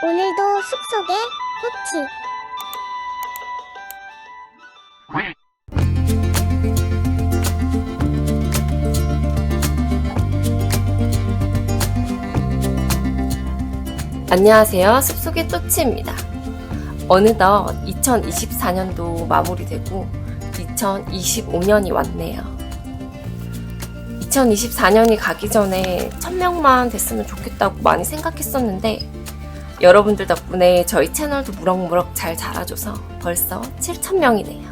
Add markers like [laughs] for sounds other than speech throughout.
오늘도 숲속에 꽃이 안녕하세요. 숲속의 또치입니다. 어느덧 2024년도 마무리되고 2025년이 왔네요. 2024년이 가기 전에 1000명만 됐으면 좋겠다고 많이 생각했었는데 여러분들 덕분에 저희 채널도 무럭무럭 잘 자라줘서 벌써 7000명이네요.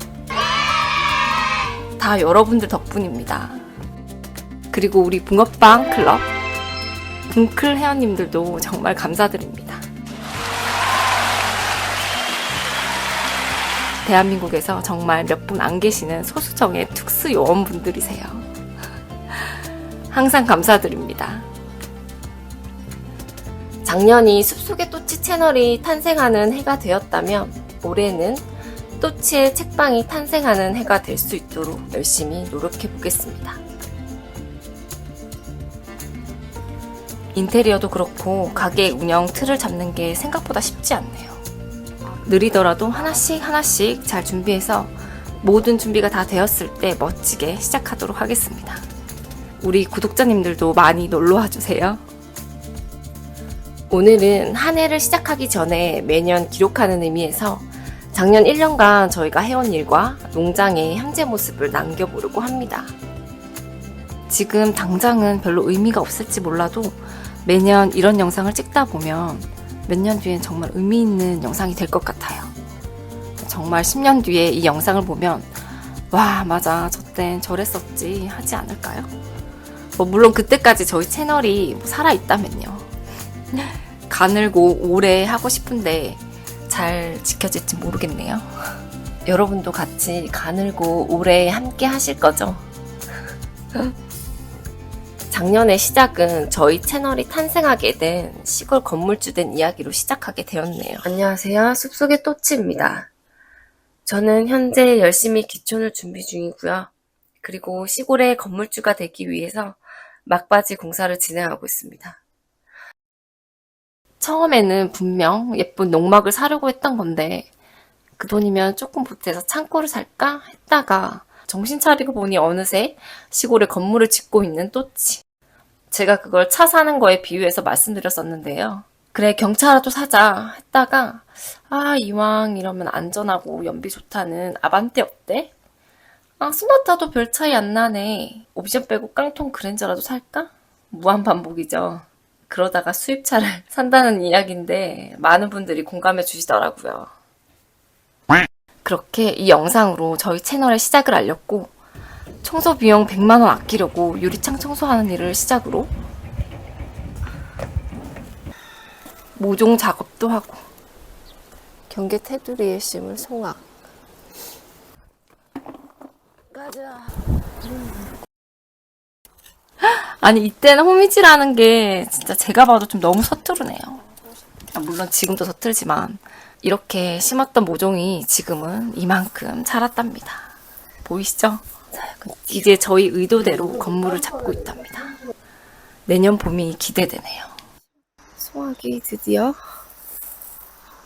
다 여러분들 덕분입니다. 그리고 우리 붕어빵 클럽 붕클 회원님들도 정말 감사드립니다. 대한민국에서 정말 몇 분 안 계시는 소수정의 특수 요원분들이세요. 항상 감사드립니다. 작년이 숲속의 또치 채널이 탄생하는 해가 되었다면 올해는 또치의 책방이 탄생하는 해가 될 수 있도록 열심히 노력해 보겠습니다. 인테리어도 그렇고 가게 운영 틀을 잡는 게 생각보다 쉽지 않네요. 느리더라도 하나씩 하나씩 잘 준비해서 모든 준비가 다 되었을 때 멋지게 시작하도록 하겠습니다. 우리 구독자님들도 많이 놀러와 주세요. 오늘은 한 해를 시작하기 전에 매년 기록하는 의미에서 작년 1년간 저희가 해온 일과 농장의 현재 모습을 남겨보려고 합니다. 지금 당장은 별로 의미가 없을지 몰라도 매년 이런 영상을 찍다 보면 몇 년 뒤엔 정말 의미 있는 영상이 될 것 같아요. 정말 10년 뒤에 이 영상을 보면 와 맞아 저땐 저랬었지 하지 않을까요? 뭐 물론 그때까지 저희 채널이 뭐 살아 있다면요. 가늘고 오래 하고 싶은데 잘 지켜질지 모르겠네요. [laughs] 여러분도 같이 가늘고 오래 함께 하실 거죠? [laughs] 작년의 시작은 저희 채널이 탄생하게 된 시골 건물주 된 이야기로 시작하게 되었네요. 안녕하세요. 숲속의 또치입니다. 저는 현재 열심히 기촌을 준비 중이고요. 그리고 시골의 건물주가 되기 위해서 막바지 공사를 진행하고 있습니다. 처음에는 분명 예쁜 농막을 사려고 했던 건데 그 돈이면 조금 보태서 창고를 살까 했다가 정신 차리고 보니 어느새 시골에 건물을 짓고 있는 또치. 제가 그걸 차 사는 거에 비유해서 말씀드렸었는데요. 그래, 경차라도 사자 했다가, 아, 이왕 이러면 안전하고 연비 좋다는 아반떼 어때? 아, 소나타도 별 차이 안 나네. 옵션 빼고 깡통 그랜저라도 살까? 무한 반복이죠. 그러다가 수입차를 [laughs] 산다는 이야기인데, 많은 분들이 공감해 주시더라고요. 그렇게 이 영상으로 저희 채널의 시작을 알렸고, 청소 비용 100만 원 아끼려고 유리창 청소하는 일을 시작으로 모종 작업도 하고 경계 테두리에 심을 송악 가자 아니 이때는 호미질하는 게 진짜 제가 봐도 좀 너무 서투르네요 아, 물론 지금도 서툴지만 이렇게 심었던 모종이 지금은 이만큼 자랐답니다 보이시죠? 이제 저희 의도대로 건물을 잡고 있답니다. 내년 봄이 기대되네요. 송악이 드디어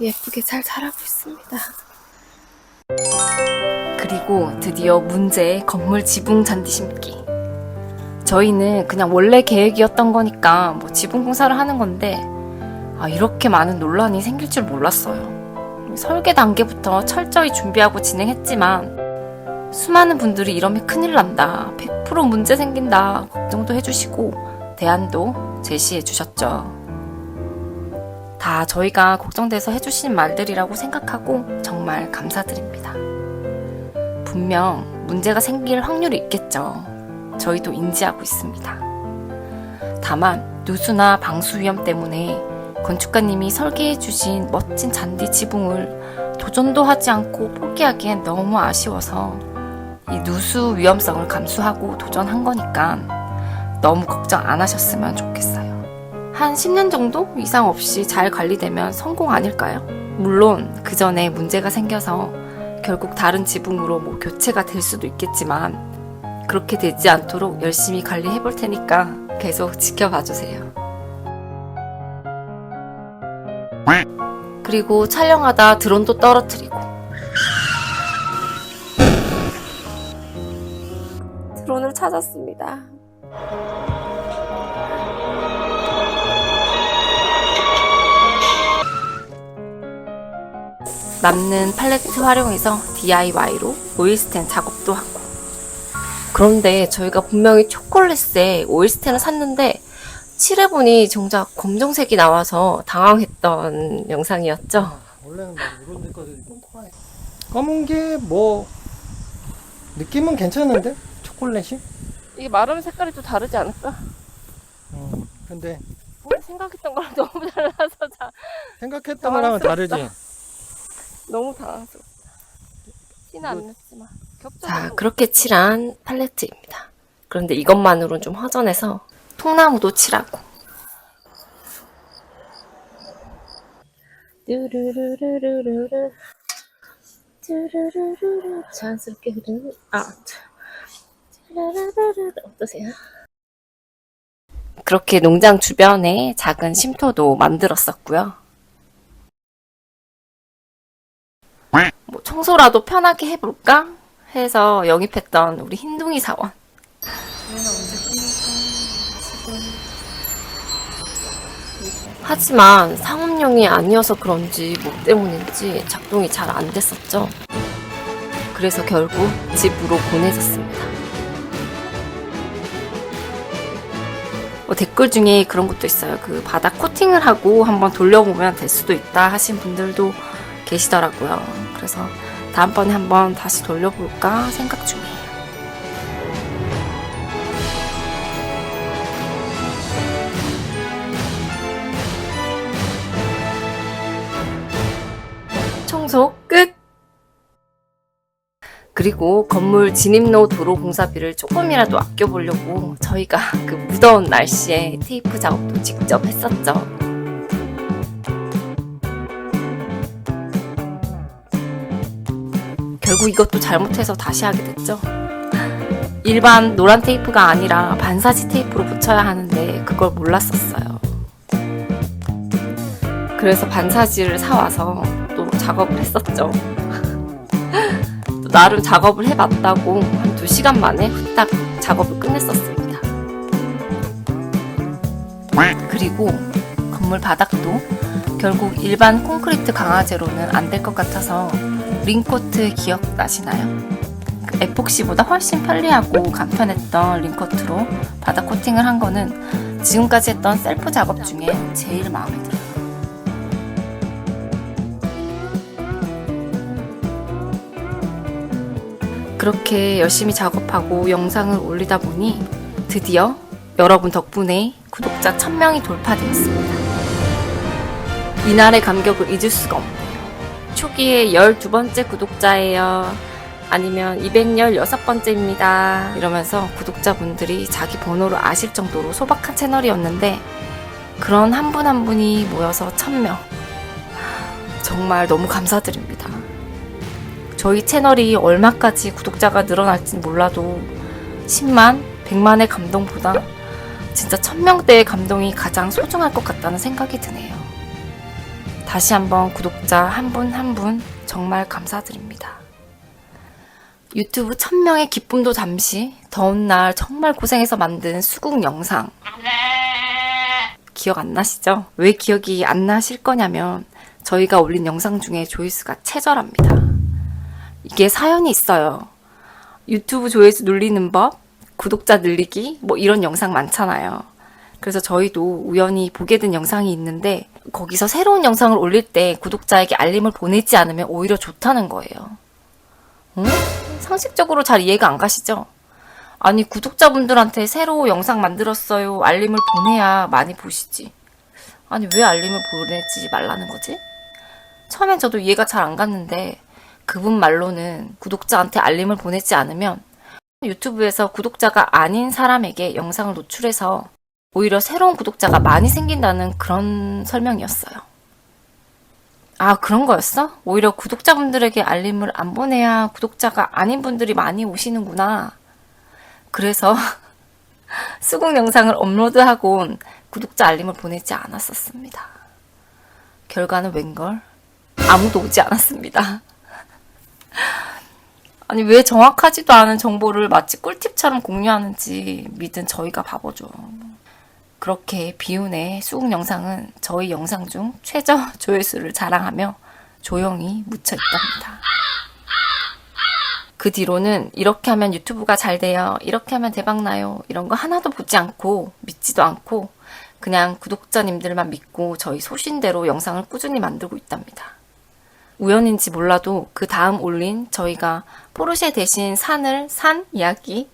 예쁘게 잘 자라고 있습니다. 그리고 드디어 문제의 건물 지붕 잔디 심기. 저희는 그냥 원래 계획이었던 거니까 뭐 지붕 공사를 하는 건데 아, 이렇게 많은 논란이 생길 줄 몰랐어요. 설계 단계부터 철저히 준비하고 진행했지만 수많은 분들이 이러면 큰일 난다. 100% 문제 생긴다. 걱정도 해주시고, 대안도 제시해 주셨죠. 다 저희가 걱정돼서 해주신 말들이라고 생각하고 정말 감사드립니다. 분명 문제가 생길 확률이 있겠죠. 저희도 인지하고 있습니다. 다만, 누수나 방수 위험 때문에 건축가님이 설계해 주신 멋진 잔디 지붕을 도전도 하지 않고 포기하기엔 너무 아쉬워서 이 누수 위험성을 감수하고 도전한 거니까 너무 걱정 안 하셨으면 좋겠어요. 한 10년 정도 이상 없이 잘 관리되면 성공 아닐까요? 물론 그 전에 문제가 생겨서 결국 다른 지붕으로 뭐 교체가 될 수도 있겠지만 그렇게 되지 않도록 열심히 관리해 볼 테니까 계속 지켜봐 주세요. 그리고 촬영하다 드론도 떨어뜨리고. 드론을 찾았습니다. 남는 팔레트 활용해서 DIY로 오일 스텐 작업도 하고. 그런데 저희가 분명히 초콜릿에 오일 스텐을 샀는데 칠해보니 정작 검정색이 나와서 당황했던 영상이었죠. 원래는 막 이런 데까지 똥꼬하네. 검은 게 뭐 느낌은 괜찮은데 초콜릿이? 이게 마름 색깔이 좀 다르지 않을까? 어, 근데 생각했던 거랑 [laughs] 너무 달라서 자, 생각했던 거랑은 당황스럽다. 다르지. 너무 당황스럽다. 티는 안 이거- 났지만. 자, 그렇게 칠한 팔레트입니다. 그런데 이것만으로는 좀 허전해서 통나무도 칠하고. 뚜루루루루루루. 뚜루루루루. 자연스럽게 흐르는, 아, 참. 뚜루루루루. 어떠세요? 그렇게 농장 주변에 작은 쉼터도 만들었었고요. 뭐 청소라도 편하게 해볼까 해서 영입했던 우리 흰둥이 사원. 하지만 상업용이 아니어서 그런지 뭐 때문인지 작동이 잘 안 됐었죠. 그래서 결국 집으로 보내졌습니다. 뭐 댓글 중에 그런 것도 있어요. 그 바닥 코팅을 하고 한번 돌려보면 될 수도 있다 하신 분들도 계시더라고요. 그래서 다음번에 한번 다시 돌려볼까 생각 중이에요. 청소 끝! 그리고 건물 진입로 도로 공사비를 조금이라도 아껴보려고 저희가 그 무더운 날씨에 테이프 작업도 직접 했었죠. 결국 이것도 잘못해서 다시 하게 됐죠. 일반 노란 테이프가 아니라 반사지 테이프로 붙여야 하는데 그걸 몰랐었어요. 그래서 반사지를 사와서 또 작업을 했었죠. [laughs] 또 나름 작업을 해봤다고 한 2시간 만에 후딱 작업을 끝냈었습니다. 그리고 건물 바닥도 결국 일반 콘크리트 강화제로는 안 될 것 같아서 링코트 기억나시나요? 그 에폭시보다 훨씬 편리하고 간편했던 링코트로 바닥 코팅을 한 거는 지금까지 했던 셀프 작업 중에 제일 마음에 들어요. 그렇게 열심히 작업하고 영상을 올리다 보니 드디어 여러분 덕분에 구독자 1000명이 돌파되었습니다. 이날의 감격을 잊을 수가 없네요. 초기에 12번째 구독자예요. 아니면 216번째입니다. 이러면서 구독자분들이 자기 번호를 아실 정도로 소박한 채널이었는데 그런 한 분한 분이 모여서 1000명. 정말 너무 감사드립니다. 저희 채널이 얼마까지 구독자가 늘어날진 몰라도 10만, 100만의 감동보다 진짜 1000명대의 감동이 가장 소중할 것 같다는 생각이 드네요. 다시 한번 구독자 한 분 한 분 정말 감사드립니다. 유튜브 1000명의 기쁨도 잠시 더운 날 정말 고생해서 만든 수국 영상 기억 안 나시죠? 왜 기억이 안 나실 거냐면 저희가 올린 영상 중에 조회수가 최저랍니다. 이게 사연이 있어요. 유튜브 조회수 눌리는 법, 구독자 늘리기, 뭐 이런 영상 많잖아요. 그래서 저희도 우연히 보게 된 영상이 있는데 거기서 새로운 영상을 올릴 때 구독자에게 알림을 보내지 않으면 오히려 좋다는 거예요. 응? 상식적으로 잘 이해가 안 가시죠? 아니 구독자분들한테 새로 영상 만들었어요 알림을 보내야 많이 보시지. 아니 왜 알림을 보내지 말라는 거지? 처음엔 저도 이해가 잘 안 갔는데 그분 말로는 구독자한테 알림을 보내지 않으면 유튜브에서 구독자가 아닌 사람에게 영상을 노출해서 오히려 새로운 구독자가 많이 생긴다는 그런 설명이었어요. 아, 그런 거였어? 오히려 구독자분들에게 알림을 안 보내야 구독자가 아닌 분들이 많이 오시는구나. 그래서 [laughs] 수국 영상을 업로드하곤 구독자 알림을 보내지 않았었습니다. 결과는 웬걸? 아무도 오지 않았습니다. [laughs] 아니, 왜 정확하지도 않은 정보를 마치 꿀팁처럼 공유하는지 믿은 저희가 바보죠. 그렇게 비운의 수국 영상은 저희 영상 중 최저 [laughs] 조회수를 자랑하며 조용히 묻혀 있답니다. 그 뒤로는 이렇게 하면 유튜브가 잘 돼요. 이렇게 하면 대박나요. 이런 거 하나도 보지 않고 믿지도 않고 그냥 구독자님들만 믿고 저희 소신대로 영상을 꾸준히 만들고 있답니다. 우연인지 몰라도 그 다음 올린 저희가 포르쉐 대신 산을 산 이야기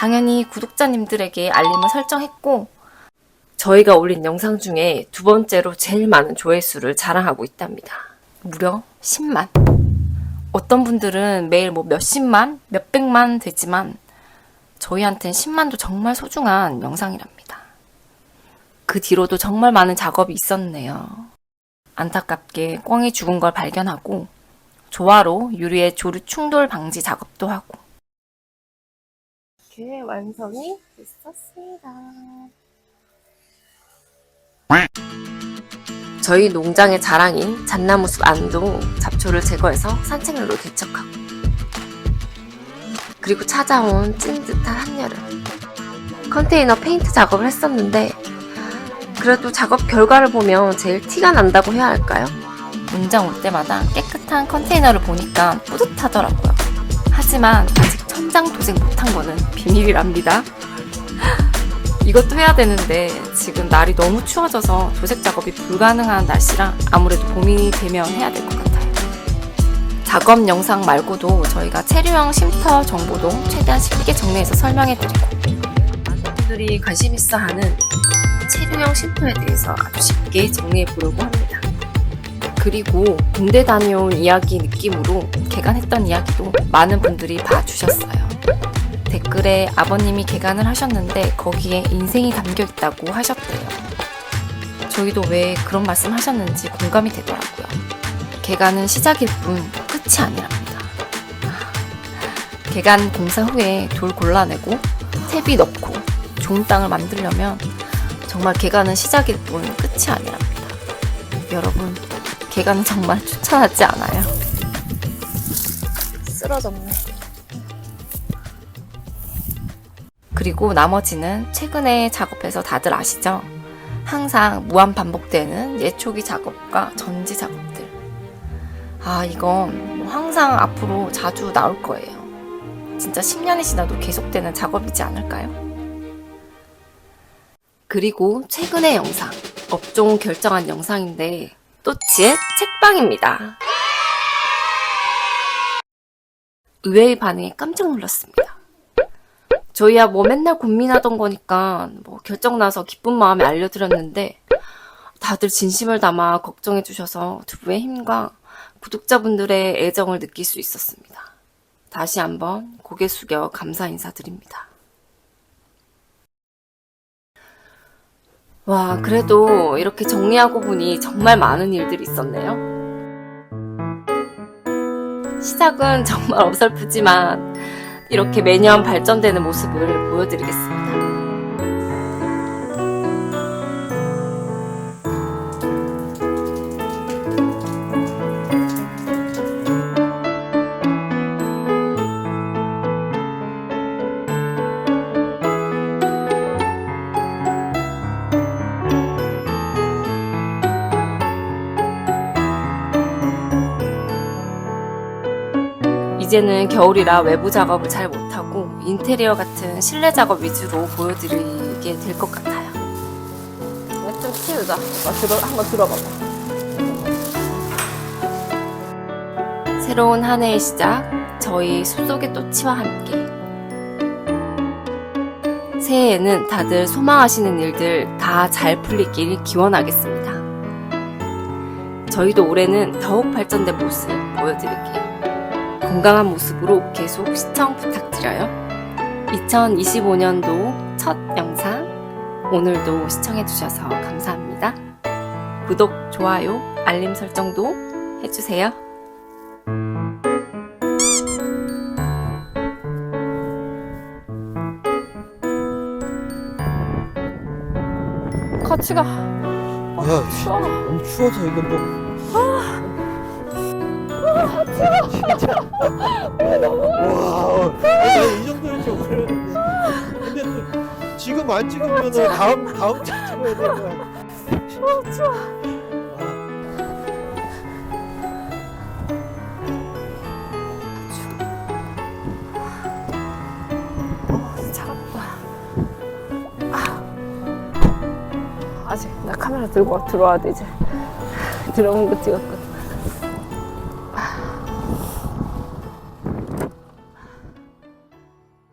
당연히 구독자님들에게 알림을 설정했고 저희가 올린 영상 중에 두 번째로 제일 많은 조회수를 자랑하고 있답니다. 무려 10만. 어떤 분들은 매일 뭐 몇십만, 몇백만 되지만 저희한텐 10만도 정말 소중한 영상이랍니다. 그 뒤로도 정말 많은 작업이 있었네요. 안타깝게 꿩이 죽은 걸 발견하고 조화로 유리의 조류 충돌 방지 작업도 하고 이렇게 완성이 됐었습니다. 저희 농장의 자랑인 잣나무숲 안도 잡초를 제거해서 산책로로 개척하고 그리고 찾아온 찐듯한 한여름 컨테이너 페인트 작업을 했었는데 그래도 작업 결과를 보면 제일 티가 난다고 해야 할까요? 농장 올 때마다 깨끗한 컨테이너를 보니까 뿌듯하더라고요. 하지만 천장 도색 못한 거는 비밀이랍니다. [laughs] 이것도 해야 되는데 지금 날이 너무 추워져서 도색 작업이 불가능한 날씨라 아무래도 봄이 되면 해야 될 것 같아요. 작업 영상 말고도 저희가 체류형 쉼터 정보도 최대한 쉽게 정리해서 설명해 드리고 많은 분들이 관심 있어 하는 체류형 쉼터에 대해서 아주 쉽게 정리해 보려고 합니다. 그리고 군대 다녀온 이야기 느낌으로 개간했던 이야기도 많은 분들이 봐주셨어요. 댓글에 아버님이 개간을 하셨는데 거기에 인생이 담겨 있다고 하셨대요. 저희도 왜 그런 말씀 하셨는지 공감이 되더라고요. 개간은 시작일 뿐 끝이 아니랍니다. 개간 공사 후에 돌 골라내고 탭이 넣고 좋은 땅을 만들려면 정말 개간은 시작일 뿐 끝이 아니랍니다. 여러분, 개간은 정말 추천하지 않아요. 쓰러졌네. 그리고 나머지는 최근에 작업해서 다들 아시죠? 항상 무한 반복되는 예초기 작업과 전지 작업들. 아, 이건 뭐 항상 앞으로 자주 나올 거예요. 진짜 10년이 지나도 계속되는 작업이지 않을까요? 그리고 최근의 영상. 업종 결정한 영상인데, 또치의 책방입니다. 의외의 반응에 깜짝 놀랐습니다. 저희야 뭐 맨날 고민하던 거니까 뭐 결정 나서 기쁜 마음에 알려드렸는데 다들 진심을 담아 걱정해 주셔서 두부의 힘과 구독자분들의 애정을 느낄 수 있었습니다. 다시 한번 고개 숙여 감사 인사드립니다. 와, 그래도 이렇게 정리하고 보니 정말 많은 일들이 있었네요. 시작은 [laughs] 정말 어설프지만 이렇게 매년 발전되는 모습을 보여드리겠습니다. 이제는 겨울이라 외부 작업을 잘 못하고 인테리어 같은 실내 작업 위주로 보여드리게 될 것 같아요. 좀 치우자. 들어, 한번 들어봐봐. 새로운 한 해의 시작, 저희 숲속의 또치와 함께. 새해에는 다들 소망하시는 일들 다 잘 풀리길 기원하겠습니다. 저희도 올해는 더욱 발전된 모습 보여드릴게요. 건강한 모습으로 계속 시청 부탁드려요. 2025년도 첫 영상 오늘도 시청해주셔서 감사합니다. 구독, 좋아요, 알림 설정도 해주세요. 같이 가. 야, 추워. 너무 추워서 이거 뭐. 진짜. 와. 근데 또 지금 안 찍으면 다음 다음 주 찍어야 되는 거야. 추워. 차갑다. 아. 아직 나 카메라 들고 들어와야 돼 이제. [laughs] 들어온 거 찍었거든.